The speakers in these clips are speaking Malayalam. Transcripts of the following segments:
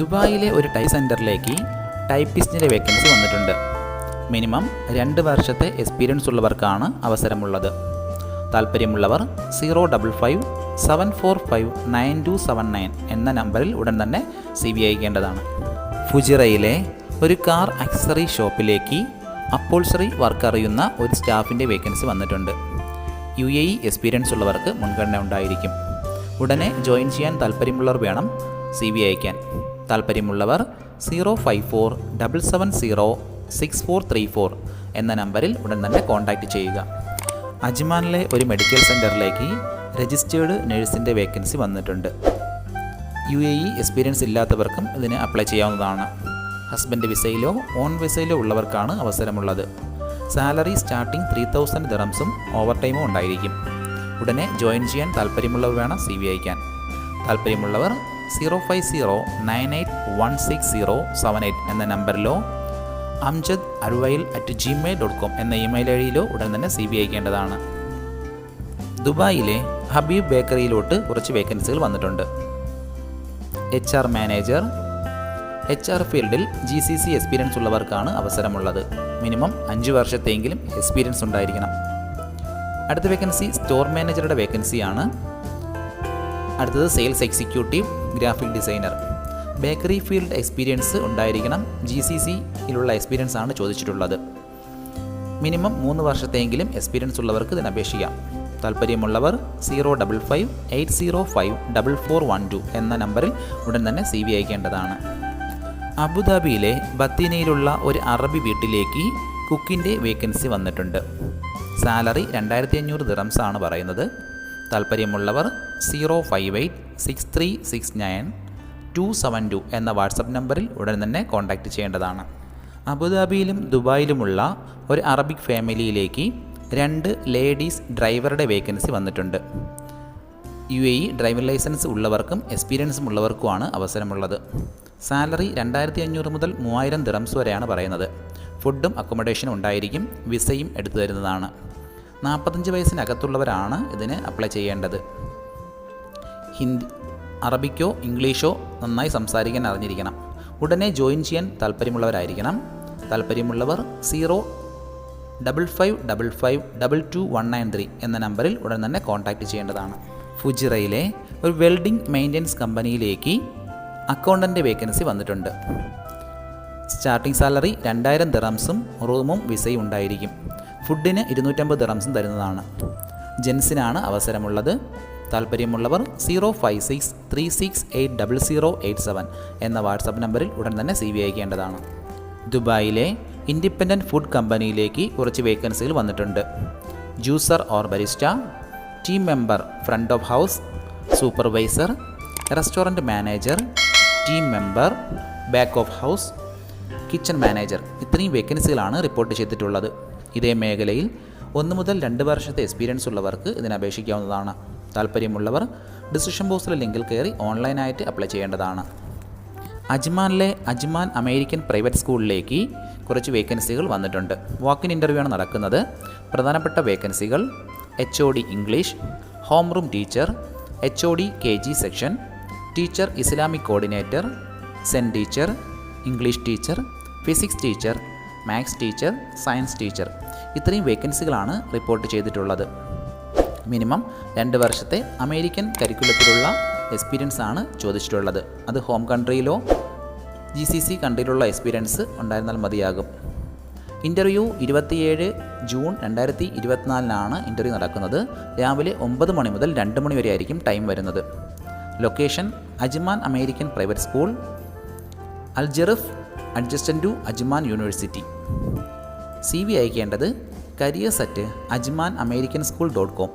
ദുബായിലെ ഒരു ടൈ സെന്ററിലേക്ക് ടൈപ്പിസ്റ്റിന്റെ വേക്കൻസി വന്നിട്ടുണ്ട്. മിനിമം രണ്ട് വർഷത്തെ എക്സ്പീരിയൻസ് ഉള്ളവർക്കാണ് അവസരമുള്ളത്. താല്പര്യമുള്ളവർ zero double five seven four five nine two seven nine എന്ന നമ്പറിൽ ഉടൻ തന്നെ സി ബി അയക്കേണ്ടതാണ്. ഫുജിറയിലെ ഒരു കാർ അക്സറി ഷോപ്പിലേക്ക് അപ്പോൾസറി വർക്ക് അറിയുന്ന ഒരു സ്റ്റാഫിന്റെ വേക്കൻസി വന്നിട്ടുണ്ട്. യു എ ഇ എക്സ്പീരിയൻസ് ഉള്ളവർക്ക് മുൻഗണന ഉണ്ടായിരിക്കും. ഉടനെ ജോയിൻ ചെയ്യാൻ താല്പര്യമുള്ളവർ വേണം സി ബി അയക്കാൻ. താല്പര്യമുള്ളവർ zero five four double seven zero six four three four എന്ന നമ്പറിൽ ഉടൻ തന്നെ കോൺടാക്റ്റ് ചെയ്യുക. അജ്മാനിലെ ഒരു മെഡിക്കൽ സെന്ററിലേക്ക് രജിസ്റ്റേർഡ് നഴ്സിന്റെ വേക്കൻസി വന്നിട്ടുണ്ട്. യു എ ഇ എക്സ്പീരിയൻസ് ഇല്ലാത്തവർക്കും ഇതിന് അപ്ലൈ ചെയ്യാവുന്നതാണ്. ഹസ്ബൻഡ് വിസയിലോ ഓൺ വിസയിലോ ഉള്ളവർക്കാണ് അവസരമുള്ളത്. സാലറി സ്റ്റാർട്ടിംഗ് ത്രീ തൗസൻഡ് ദിറംസും ഓവർ ടൈമും ഉണ്ടായിരിക്കും. ഉടനെ ജോയിൻ ചെയ്യാൻ താല്പര്യമുള്ളവർ വേണം സി വി അയക്കാൻ താല്പര്യമുള്ളവർ zero five zero nine eight one six zero seven eight എന്ന നമ്പറിലോ Amjad Aruvayil at Gmail dot com എന്ന ഇമെയിൽ ഐ ഡിയിലോ ഉടൻ തന്നെ സി ബി അയക്കേണ്ടതാണ്. ദുബായിലെ ഹബീബ് ബേക്കറിയിലോട്ട് കുറച്ച് വേക്കൻസികൾ വന്നിട്ടുണ്ട്. H R manager H R ഫീൽഡിൽ ജി സി സി എക്സ്പീരിയൻസ് ഉള്ളവർക്കാണ് അവസരമുള്ളത്. മിനിമം അഞ്ച് വർഷത്തെങ്കിലും എക്സ്പീരിയൻസ് ഉണ്ടായിരിക്കണം. അടുത്ത വേക്കൻസി സ്റ്റോർ മാനേജറുടെ വേക്കൻസിയാണ് അടുത്തത് sales executive graphic designer. Bakery field experience ഉണ്ടായിരിക്കണം. ജി സി സിയിലുള്ള എക്സ്പീരിയൻസ് ആണ് ചോദിച്ചിട്ടുള്ളത്. മിനിമം മൂന്ന് വർഷത്തെങ്കിലും എക്സ്പീരിയൻസ് ഉള്ളവർക്ക് ഇതിന് അപേക്ഷിക്കാം. താല്പര്യമുള്ളവർ zero double five eight zero five double four one two എന്ന നമ്പറിൽ ഉടൻ തന്നെ സി വി അയക്കേണ്ടതാണ്. അബുദാബിയിലെ ബത്തീനയിലുള്ള ഒരു അറബി വീട്ടിലേക്ക് കുക്കിന്റെ വേക്കൻസി വന്നിട്ടുണ്ട്. സാലറി രണ്ടായിരത്തി അഞ്ഞൂറ് ദിറംസാണ് പറയുന്നത്. താല്പര്യമുള്ളവർ zero five eight six three six nine two seven two എന്ന വാട്സപ്പ് നമ്പറിൽ ഉടൻ തന്നെ കോൺടാക്റ്റ് ചെയ്യേണ്ടതാണ്. അബുദാബിയിലും ദുബായിലുമുള്ള ഒരു അറബിക് ഫാമിലിയിലേക്ക് രണ്ട് ലേഡീസ് ഡ്രൈവറുടെ വേക്കൻസി വന്നിട്ടുണ്ട്. U A E driver licence ഉള്ളവർക്കും എക്സ്പീരിയൻസും ഉള്ളവർക്കുമാണ് അവസരമുള്ളത്. സാലറി രണ്ടായിരത്തി അഞ്ഞൂറ് മുതൽ മൂവായിരം ദിറംസ് വരെയാണ് പറയുന്നത്. ഫുഡും അക്കോമഡേഷനും ഉണ്ടായിരിക്കും വിസയും എടുത്തു തരുന്നതാണ്. നാൽപ്പത്തഞ്ച് വയസ്സിനകത്തുള്ളവരാണ് ഇതിന് അപ്ലൈ ചെയ്യേണ്ടത്. ഹിന്ദി അറബിക്കോ ഇംഗ്ലീഷോ നന്നായി സംസാരിക്കാൻ അറിഞ്ഞിരിക്കണം. ഉടനെ ജോയിൻ ചെയ്യാൻ താല്പര്യമുള്ളവരായിരിക്കണം. താല്പര്യമുള്ളവർ zero double five double five double two one nine three എന്ന നമ്പറിൽ ഉടൻ തന്നെ കോൺടാക്റ്റ് ചെയ്യേണ്ടതാണ്. ഫുജിറയിലെ ഒരു വെൽഡിംഗ് മെയിന്റനൻസ് കമ്പനിയിലേക്ക് അക്കൗണ്ടന്റ് വേക്കൻസി വന്നിട്ടുണ്ട്. സ്റ്റാർട്ടിംഗ് സാലറി രണ്ടായിരം ദിറംസും റൂമും വിസയും ഉണ്ടായിരിക്കും. ഫുഡിന് ഇരുന്നൂറ്റമ്പത് ദിറംസും തരുന്നതാണ്. ജെൻസിനാണ് അവസരമുള്ളത്. താല്പര്യമുള്ളവർ zero five six three six eight double zero eight seven എന്ന വാട്സപ്പ് നമ്പറിൽ ഉടൻ തന്നെ സി വി അയക്കേണ്ടതാണ്. ദുബായിലെ ഇൻഡിപെൻഡന്റ് ഫുഡ് കമ്പനിയിലേക്ക് കുറച്ച് വേക്കൻസികൾ വന്നിട്ടുണ്ട്. Juicer or barista team member front of house supervisor restaurant manager team member back of house kitchen manager. ഇത്രയും വേക്കൻസികളാണ് റിപ്പോർട്ട് ചെയ്തിട്ടുള്ളത്. ഇതേ മേഖലയിൽ ഒന്ന് മുതൽ രണ്ട് വർഷത്തെ എക്സ്പീരിയൻസ് ഉള്ളവർക്ക് ഇതിന് അപേക്ഷിക്കാവുന്നതാണ്. താല്പര്യമുള്ളവർ ഡിസിഷൻ ബോക്സിലെ ലിങ്കിൽ കയറി ഓൺലൈനായിട്ട് അപ്ലൈ ചെയ്യേണ്ടതാണ്. അജ്മാനിലെ അജ്മാൻ അമേരിക്കൻ പ്രൈവറ്റ് സ്കൂളിലേക്ക് കുറച്ച് വേക്കൻസികൾ വന്നിട്ടുണ്ട്. വാക്കിൻ ഇന്റർവ്യൂ ആണ് നടക്കുന്നത്. പ്രധാനപ്പെട്ട വേക്കൻസികൾ H O D English home room teacher H O D K G section teacher Islamic coordinator SEN teacher English teacher physics teacher maths teacher science teacher ഇത്രയും വേക്കൻസികളാണ് റിപ്പോർട്ട് ചെയ്തിട്ടുള്ളത്. മിനിമം രണ്ട് വർഷത്തെ അമേരിക്കൻ കരിക്കുലത്തിലുള്ള എക്സ്പീരിയൻസ് ആണ് ചോദിച്ചിട്ടുള്ളത്. അത് ഹോം കൺട്രിയിലോ ജി സി സി കൺട്രിയിലുള്ള എക്സ്പീരിയൻസ് ഉണ്ടായിരുന്നാൽ മതിയാകും. ഇന്റർവ്യൂ ഇരുപത്തിയേഴ് ജൂൺ രണ്ടായിരത്തി ഇരുപത്തിനാലിനാണ് ഇന്റർവ്യൂ നടക്കുന്നത്. രാവിലെ ഒമ്പത് മണി മുതൽ രണ്ട് മണി വരെ ആയിരിക്കും ടൈം വരുന്നത്. Location Ajman American private school Al Jurf adjacent to Ajman university C V അയക്കേണ്ടത് careers at Ajman American school dot com.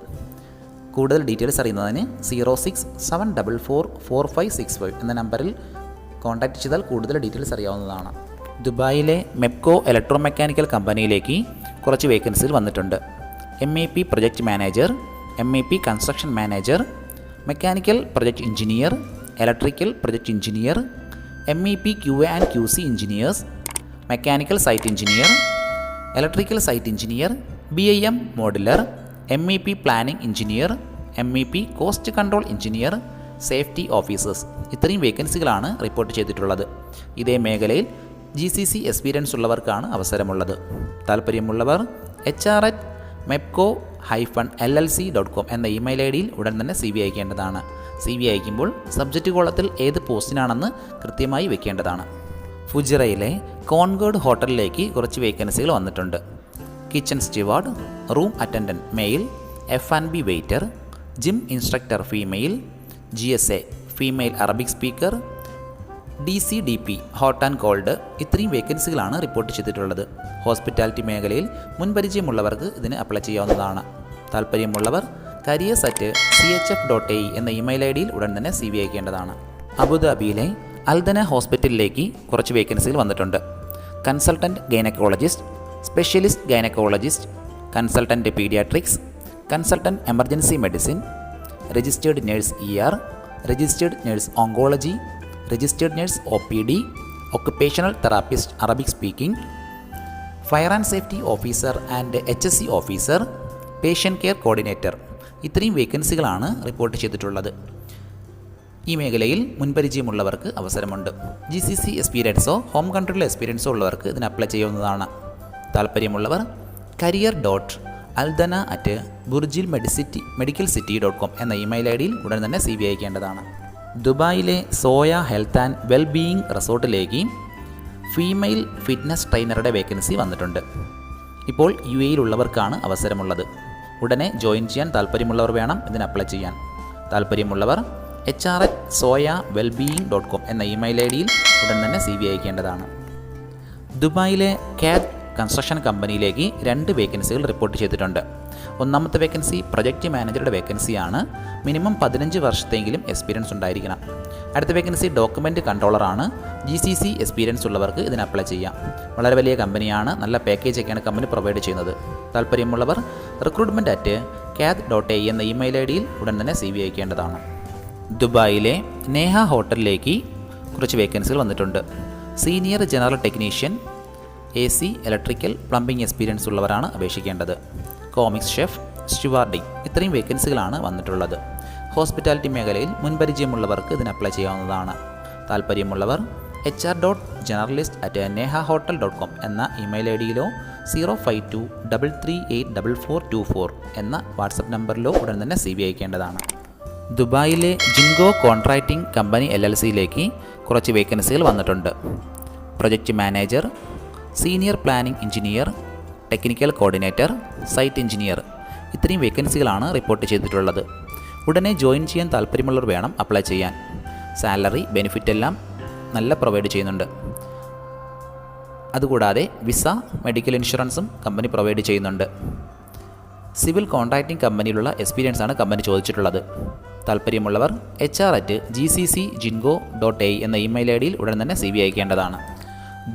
കൂടുതൽ ഡീറ്റെയിൽസ് അറിയുന്നതിന് zero six seven double four four five six five എന്ന നമ്പറിൽ കോൺടാക്റ്റ് ചെയ്താൽ കൂടുതൽ ഡീറ്റെയിൽസ് അറിയാവുന്നതാണ്. ദുബായിലെ മെപ്കോ ഇലക്ട്രോ മെക്കാനിക്കൽ കമ്പനിയിലേക്ക് കുറച്ച് വേക്കൻസികൾ വന്നിട്ടുണ്ട്. M A P project manager M A P construction manager mechanical project engineer electrical project engineer M E P Q A and Q C engineers mechanical site engineer electrical site engineer B I M modular M E P planning engineer M E P cost control engineer safety officers ഇത്രയും വേക്കൻസികളാണ് റിപ്പോർട്ട് ചെയ്തിട്ടുള്ളത്. ഇതേ മേഖലയിൽ ജി സി സി എക്സ്പീരിയൻസ് ഉള്ളവർക്കാണ് അവസരമുള്ളത്. താല്പര്യമുള്ളവർ H R at Mepco hyphen L L C dot com എന്ന ഇമെയിൽ ഐ ഡിയിൽ ഉടൻ തന്നെ സി വി അയക്കേണ്ടതാണ്. സി വി അയക്കുമ്പോൾ സബ്ജക്റ്റ് കോളത്തിൽ ഏത് പോസ്റ്റിനാണെന്ന് കൃത്യമായി വെക്കേണ്ടതാണ്. ഫുജിറയിലെ കോൺഗേഡ് ഹോട്ടലിലേക്ക് കുറച്ച് വേക്കൻസികൾ വന്നിട്ടുണ്ട്. Kitchen steward room attendant male F and B waiter gym instructor female G S A female Arabic speaker D C D P hot and cold ഇത്രയും വേക്കൻസികളാണ് റിപ്പോർട്ട് ചെയ്തിട്ടുള്ളത്. ഹോസ്പിറ്റാലിറ്റി മേഖലയിൽ മുൻപരിചയമുള്ളവർക്ക് ഇതിന് അപ്ലൈ ചെയ്യാവുന്നതാണ്. താല്പര്യമുള്ളവർ careers at C H F dot A എന്ന ഇമെയിൽ ഐ ഡിയിൽ ഉടൻ തന്നെ സി വി അയക്കേണ്ടതാണ്. അബുദാബിയിലെ അൽദന ഹോസ്പിറ്റലിലേക്ക് കുറച്ച് വേക്കൻസികൾ വന്നിട്ടുണ്ട്. Consultant gynaecologist specialist gynaecologist consultant paediatrics consultant emergency medicine registered nurse E R registered nurse oncology registered nurse O P D occupational therapist Arabic speaking fire and safety officer and H S C officer patient care coordinator. ഇത്രയും വേക്കൻസികളാണ് റിപ്പോർട്ട് ചെയ്തിട്ടുള്ളത്. ഈ മേഖലയിൽ മുൻപരിചയമുള്ളവർക്ക് അവസരമുണ്ട്. ജി സി സി എക്സ്പീരിയൻസോ ഹോം കൺട്രിയിലെ എക്സ്പീരിയൻസോ ഉള്ളവർക്ക് ഇതിന് അപ്ലൈ ചെയ്യാവുന്നതാണ്. താല്പര്യമുള്ളവർ career dot Aldana at Burjeel medicity medical city dot com എന്ന ഇമെയിൽ ഐ ഡിയിൽ ഉടൻ തന്നെ സി വി അയക്കേണ്ടതാണ്. ദുബായിലെ സോയ ഹെൽത്ത് ആൻഡ് വെൽബീയിങ് റിസോർട്ടിലേക്ക് ഫീമെയിൽ ഫിറ്റ്നസ് ട്രെയിനറുടെ വേക്കൻസി വന്നിട്ടുണ്ട്. ഇപ്പോൾ യു എയിലുള്ളവർക്കാണ് അവസരമുള്ളത്. ഉടനെ ജോയിൻ ചെയ്യാൻ താല്പര്യമുള്ളവർ വേണം ഇതിന് അപ്ലൈ ചെയ്യാൻ. താല്പര്യമുള്ളവർ H R H Zoya wellbeing dot com എന്ന ഇമെയിൽ ഐ ഡിയിൽ ഉടൻ തന്നെ സി വി അയക്കേണ്ടതാണ്. ദുബായിലെ കാറ്റ് കൺസ്ട്രക്ഷൻ കമ്പനിയിലേക്ക് രണ്ട് വേക്കൻസികൾ റിപ്പോർട്ട് ചെയ്തിട്ടുണ്ട്. ഒന്നാമത്തെ വേക്കൻസി പ്രൊജക്റ്റ് മാനേജറുടെ വേക്കൻസിയാണ് മിനിമം പതിനഞ്ച് വർഷത്തെങ്കിലും എക്സ്പീരിയൻസ് ഉണ്ടായിരിക്കണം. അടുത്ത വേക്കൻസി ഡോക്യുമെന്റ് കൺട്രോളറാണ് ജി സി സി എക്സ്പീരിയൻസ് ഉള്ളവർക്ക് ഇതിന് അപ്ലൈ ചെയ്യാം. വളരെ വലിയ കമ്പനിയാണ് നല്ല പാക്കേജ് ഒക്കെയാണ് കമ്പനി പ്രൊവൈഡ് ചെയ്യുന്നത്. താല്പര്യമുള്ളവർ recruitment at kath dot A എന്ന ഇമെയിൽ ഐ ഡിയിൽ ഉടൻ തന്നെ സി വി അയക്കേണ്ടതാണ്. ദുബായിലെ നേഹ ഹോട്ടലിലേക്ക് കുറച്ച് വേക്കൻസികൾ വന്നിട്ടുണ്ട്. Senior general technician A C electrical plumbing experience ഉള്ളവരാണ് അപേക്ഷിക്കേണ്ടത്. കോമിക്സ് ഷെഫ് സ്റ്റുവാർഡിംഗ് ഇത്രയും വേക്കൻസികളാണ് വന്നിട്ടുള്ളത്. ഹോസ്പിറ്റാലിറ്റി മേഖലയിൽ മുൻപരിചയമുള്ളവർക്ക് ഇതിന് അപ്ലൈ ചെയ്യാവുന്നതാണ്. താല്പര്യമുള്ളവർ H R dot journalist at Neha hotel dot com എന്ന email I ഡിയിലോ zero five two double three eight double four two four എന്ന വാട്സപ്പ് നമ്പറിലോ ഉടൻ തന്നെ സി ബി അയക്കേണ്ടതാണ്. ദുബായിലെ ജിൻഗോ കോൺട്രാക്റ്റിംഗ് കമ്പനി എൽ എൽ സിയിലേക്ക് കുറച്ച് വേക്കൻസികൾ വന്നിട്ടുണ്ട്. Project manager senior planning engineer technical coordinator site engineer ഇത്രയും വേക്കൻസികളാണ് റിപ്പോർട്ട് ചെയ്തിട്ടുള്ളത്. ഉടനെ ജോയിൻ ചെയ്യാൻ താല്പര്യമുള്ളവർ വേണം അപ്ലൈ ചെയ്യാൻ. സാലറി ബെനിഫിറ്റ് എല്ലാം നല്ല പ്രൊവൈഡ് ചെയ്യുന്നുണ്ട്. അതുകൂടാതെ വിസ മെഡിക്കൽ ഇൻഷുറൻസും കമ്പനി പ്രൊവൈഡ് ചെയ്യുന്നുണ്ട്. സിവിൽ കോൺട്രാക്റ്റിംഗ് കമ്പനിയിലുള്ള എക്സ്പീരിയൻസ് ആണ് കമ്പനി ചോദിച്ചിട്ടുള്ളത്. താല്പര്യമുള്ളവർ H R at G C C ജിൻഗോ dot A എന്ന ഇമെയിൽ ഐ ഡിയിൽ ഉടൻ തന്നെ സി ബി അയക്കേണ്ടതാണ്.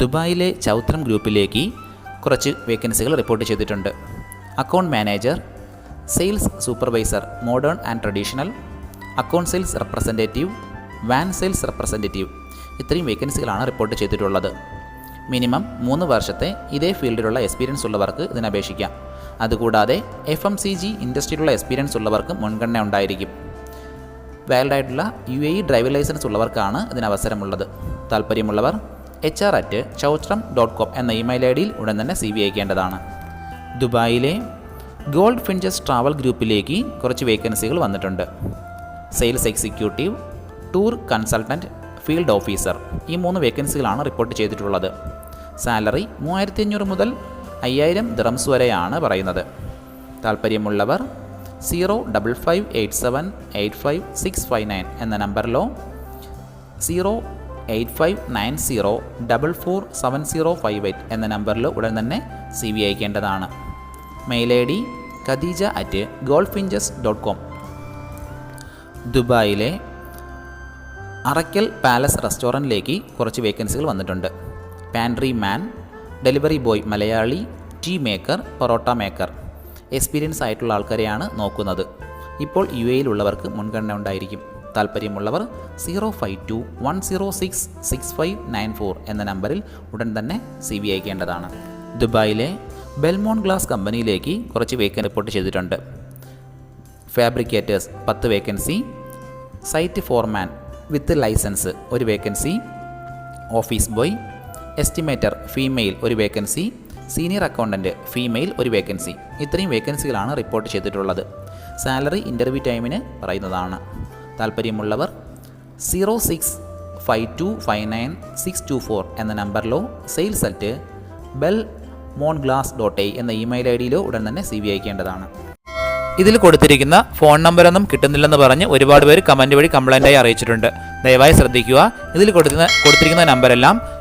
ദുബായിലെ ചൗത്രം ഗ്രൂപ്പിലേക്ക് കുറച്ച് വേക്കൻസികൾ റിപ്പോർട്ട് ചെയ്തിട്ടുണ്ട്. Account manager sales supervisor modern and traditional account sales representative van sales representative ഇത്രയും വേക്കൻസികളാണ് റിപ്പോർട്ട് ചെയ്തിട്ടുള്ളത്. മിനിമം മൂന്ന് വർഷത്തെ ഇതേ ഫീൽഡിലുള്ള എക്സ്പീരിയൻസ് ഉള്ളവർക്ക് ഇതിന് അപേക്ഷിക്കാം. അതുകൂടാതെ എഫ് എം സി ജി ഇൻഡസ്ട്രിയിലുള്ള എക്സ്പീരിയൻസ് ഉള്ളവർക്ക് മുൻഗണന ഉണ്ടായിരിക്കും. വാലിഡ് ആയിട്ടുള്ള U A E driving licence ഉള്ളവർക്കാണ് ഇതിന് അവസരമുള്ളത്. താല്പര്യമുള്ളവർ എച്ച് ആർ അറ്റ് ചൗത്രം ഡോട്ട് കോം എന്ന ഇമെയിൽ ഐ ഡിയിൽ ഉടൻ തന്നെ സി വി അയക്കേണ്ടതാണ്. ദുബായിലെ ഗോൾഡ് ഫിൻജസ് ട്രാവൽ ഗ്രൂപ്പിലേക്ക് കുറച്ച് വേക്കൻസികൾ വന്നിട്ടുണ്ട്. Sales executive tour consultant field officer ഈ മൂന്ന് വേക്കൻസികളാണ് റിപ്പോർട്ട് ചെയ്തിട്ടുള്ളത്. സാലറി മൂവായിരത്തി അഞ്ഞൂറ് മുതൽ അയ്യായിരം ദിറംസ് വരെയാണ് പറയുന്നത്. താല്പര്യമുള്ളവർ zero double five eight seven eight five six five nine എന്ന നമ്പറിലോ zero eight five nine zero double four seven zero five eight എന്ന നമ്പറിൽ ഉടൻ തന്നെ C V അയക്കേണ്ടതാണ്. Mail I D Khadeeja at golf inches dot com ദുബായിലെ അറക്കൽ പാലസ് റെസ്റ്റോറന്റിലേക്ക് കുറച്ച് വേക്കൻസികൾ വന്നിട്ടുണ്ട്. Pantry man delivery boy Malayali tea maker porotta maker experience ആയിട്ടുള്ള ആൾക്കാരെയാണ് നോക്കുന്നത്. ഇപ്പോൾ യു എയിലുള്ളവർക്ക് മുൻഗണന ഉണ്ടായിരിക്കും. താല്പര്യമുള്ളവർ zero five two one zero six six five nine four എന്ന നമ്പറിൽ ഉടൻ തന്നെ സി വി അയക്കേണ്ടതാണ്. ദുബായിലെ ബെൽമോൺ ഗ്ലാസ് കമ്പനിയിലേക്ക് കുറച്ച് വേക്കൻ റിപ്പോർട്ട് ചെയ്തിട്ടുണ്ട്. ഫാബ്രിക്കേറ്റേഴ്സ് പത്ത് vacancy site foreman with licence ഒരു vacancy office boy estimator female ഒരു വേക്കൻസി സീനിയർ അക്കൗണ്ടന്റ് ഫീമെയിൽ ഒരു വേക്കൻസി. ഇത്രയും വേക്കൻസികളാണ് റിപ്പോർട്ട് ചെയ്തിട്ടുള്ളത്. സാലറി ഇന്റർവ്യൂ ടൈമിന് പറയുന്നതാണ്. താല്പര്യമുള്ളവർ zero six five two five nine six two four എന്ന നമ്പറിലോ sales at bell mon glass dot I എന്ന ഇമെയിൽ ഐ ഡിയിലോ ഉടൻ തന്നെ സി വി അയക്കേണ്ടതാണ്. ഇതിൽ കൊടുത്തിരിക്കുന്ന ഫോൺ നമ്പറൊന്നും കിട്ടുന്നില്ലെന്ന് പറഞ്ഞ് ഒരുപാട് പേര് കമന്റ് വഴി കംപ്ലൈന്റായി അറിയിച്ചിട്ടുണ്ട്. ദയവായി ശ്രദ്ധിക്കുക. ഇതിൽ കൊടുക്കുന്ന കൊടുത്തിരിക്കുന്ന നമ്പരെല്ലാം